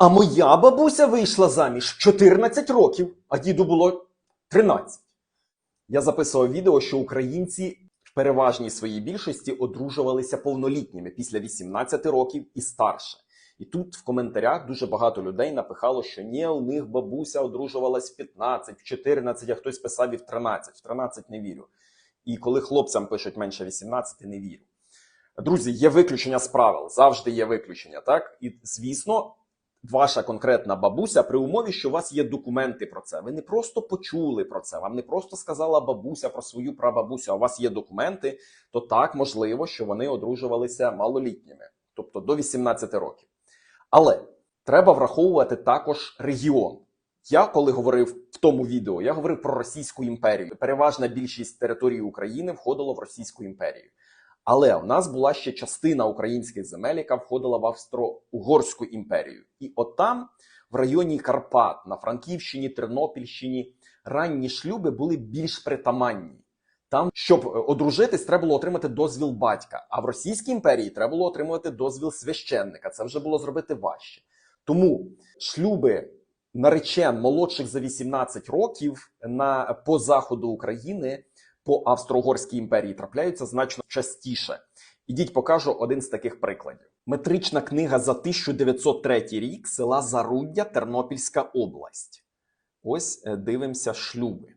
А моя бабуся вийшла заміж в 14 років, а діду було 13. Я записував відео, що українці в переважній своїй більшості одружувалися повнолітніми після 18 років і старше. І тут в коментарях дуже багато людей напихало, що ні, у них бабуся одружувалась в 15, в 14, а хтось писав і в 13. В 13 не вірю. І коли хлопцям пишуть менше 18, не вірю. Друзі, є виключення з правил, завжди є виключення, так? І звісно, ваша конкретна бабуся при умові, що у вас є документи про це. Ви не просто почули про це, вам не просто сказала бабуся про свою прабабусю, а у вас є документи, то так можливо, що вони одружувалися малолітніми, тобто до 18 років. Але треба враховувати також регіон. Я коли говорив в тому відео, я говорив про Російську імперію. Переважна більшість території України входило в Російську імперію. Але у нас була ще частина українських земель, яка входила в Австро-Угорську імперію. І от там, в районі Карпат, на Франківщині, Тернопільщині, ранні шлюби були більш притаманні. Там, щоб е, одружитись, треба було отримати дозвіл батька. А в Російській імперії треба було отримувати дозвіл священника. Це вже було зробити важче. Тому шлюби наречен молодших за 18 років на по заходу України по Австро-Угорській імперії трапляються значно частіше. Ідіть, покажу один з таких прикладів. Метрична книга за 1903 рік села Заруддя, Тернопільська область. Ось е, дивимося шлюби.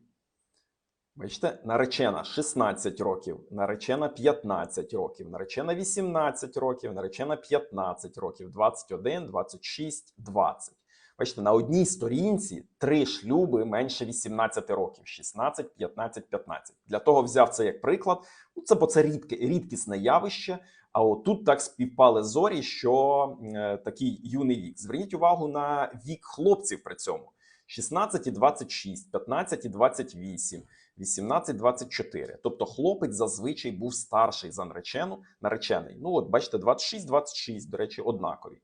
Бачите, наречена 16 років, наречена 15 років, наречена 18 років, наречена 15 років, 21, 26, 20. Бачите, на одній сторінці три шлюби менше 18 років: 16, 15, 15. Для того взяв це як приклад. Ну, це бо це рідке, рідкісне явище. А от тут так співпали зорі, що е, такий юний вік. Зверніть увагу на вік хлопців при цьому: 16 і 26, 15 і 28. 18-24. Тобто хлопець зазвичай був старший за наречену, наречений. Ну, от бачите, 26-26, до речі, однакові.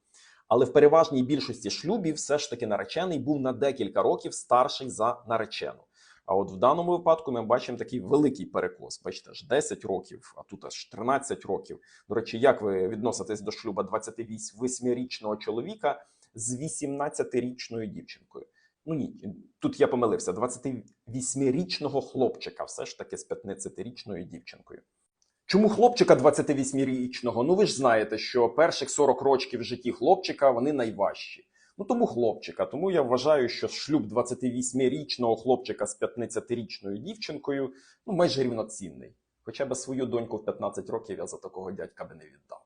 Але в переважній більшості шлюбів все ж таки наречений був на декілька років старший за наречену. А от в даному випадку ми бачимо такий великий перекос. Бачите, аж 10 років, а тут аж 13 років. До речі, як ви відноситесь до шлюба 28-річного чоловіка з 18-річною дівчинкою? Ну ні, тут я помилився. 28-річного хлопчика, все ж таки з 15-річною дівчинкою. Чому хлопчика 28-річного? Ну ви ж знаєте, що перших 40 років в житті хлопчика вони найважчі. Ну тому хлопчика. Тому я вважаю, що шлюб 28-річного хлопчика з 15-річною дівчинкою ну майже рівноцінний. Хоча б свою доньку в 15 років я за такого дядька би не віддав.